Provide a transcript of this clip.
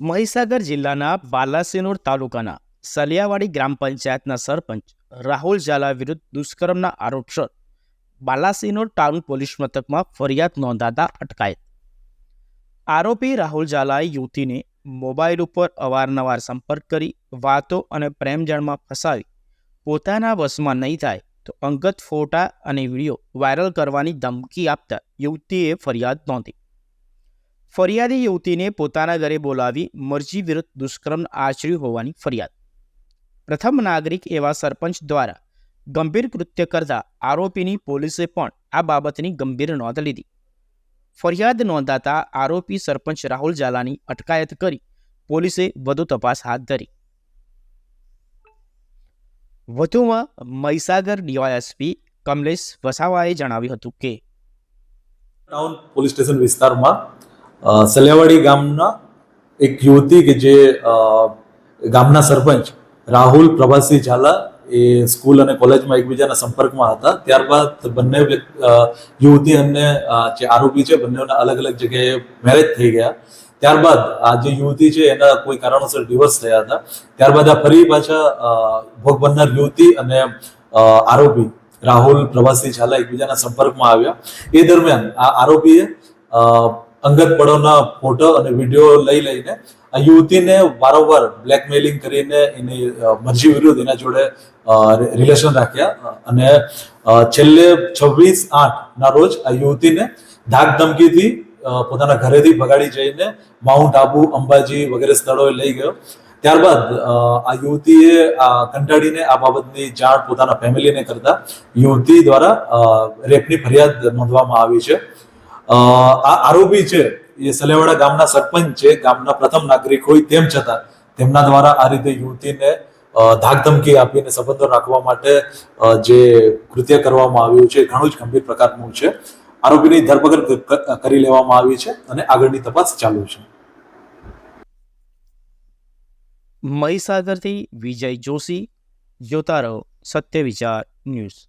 મહીસાગર જિલ્લાના બાલાસિનોર તાલુકાના સલિયાવાડી ગ્રામ પંચાયતના સરપંચ રાહુલ ઝાલા વિરુદ્ધ દુષ્કર્મના આરોપસર બાલાસિનોર ટાઉન પોલીસ મથકમાં ફરિયાદ નોંધાતા અટકાયત. આરોપી રાહુલ ઝાલાએ યુવતીને મોબાઈલ ઉપર અવારનવાર સંપર્ક કરી, વાતો અને પ્રેમજળમાં ફસાવી. પોતાના વશમાં નહીં થાય તો અંગત ફોટા અને વીડિયો વાયરલ કરવાની ધમકી આપતા યુવતીએ ફરિયાદ નોંધી. ફરિયાદી યુવતીને પોતાના ઘરે બોલાવી મરજી વિરુદ્ધ દુષ્કર્મ આચર્યું હોવાની ફરિયાદ. પ્રથમ નાગરિક એવા સરપંચ દ્વારા ગંભીર કૃત્ય કરતા આરોપીની પોલીસે પણ આ બાબતની ગંભીર નોંધ લીધી. ફરિયાદ નોંધાતા આરોપી સરપંચ રાહુલ ઝાલાની અટકાયત કરી પોલીસે વધુ તપાસ હાથ ધરી. વધુમાં મહીસાગર ડીવાયએસપી કમલેશ વસાવાએ જણાવ્યું હતું કે ટાઉન પોલીસ સ્ટેશન વિસ્તારમાં અ, સલિયાવાડી ગામના એક યુવતી કે જે ગામના સરપંચ રાહુલ પ્રભાસી ઝાલા એ સ્કૂલ અને કોલેજમાં એકબીજાના સંપર્કમાં હતા. ત્યારબાદ બંને યુવતી અને જે આરોપી છે બંનેના અલગ અલગ જગ્યાએ મેરેજ થઈ ગયા. ત્યારબાદ આ જે યુવતી છે એના કોઈ કારણોસર ડિવોર્સ થયા હતા. ત્યારબાદ આ ફરી પાછા ભોગ બનનાર યુવતી અને આરોપી રાહુલ પ્રવાસી ઝાલા એકબીજાના સંપર્કમાં આવ્યા. એ દરમિયાન આ આરોપીએ અંગત પળોના ફોટો અને વીડિયો લઈ લઈને આ યુવતીને વારંવાર બ્લેકમેલિંગ કરીને એની મરજી વિરુદ્ધ એના જોડે રિલેશન રાખ્યા. અને છેલ્લે છવ્વીસ આઠ ના રોજ આ યુવતીને ધાક ધમકીથી પોતાના ઘરેથી ભગાડી જઈને માઉન્ટ આબુ, અંબાજી વગેરે સ્થળોએ લઈ ગયો. ત્યારબાદ આ યુવતીએ આ કંટાળીને આ બાબતની જાણ પોતાના ફેમિલીને કરતા યુવતી દ્વારા રેપની ફરિયાદ નોંધવામાં આવી છે. આ આરોપી છે, એ સલેવાડા ગામના સરપંચ છે, ગામના પ્રથમ નાગરિક હોય તેમ છતાં તેમના દ્વારા આ રીતે યુવતીને ધાકધમકી આપીને સંબંધો રાખવા માટે જે કૃત્ય કરવામાં આવ્યું છે ઘણું જ ગંભીર પ્રકારનું છે. આરોપીની ધરપકડ કરી લેવામાં આવી છે અને આગળની તપાસ ચાલુ છે. મહીસાગરથી વિજય જોશી, જોતા રહો સત્ય વિચાર ન્યૂઝ.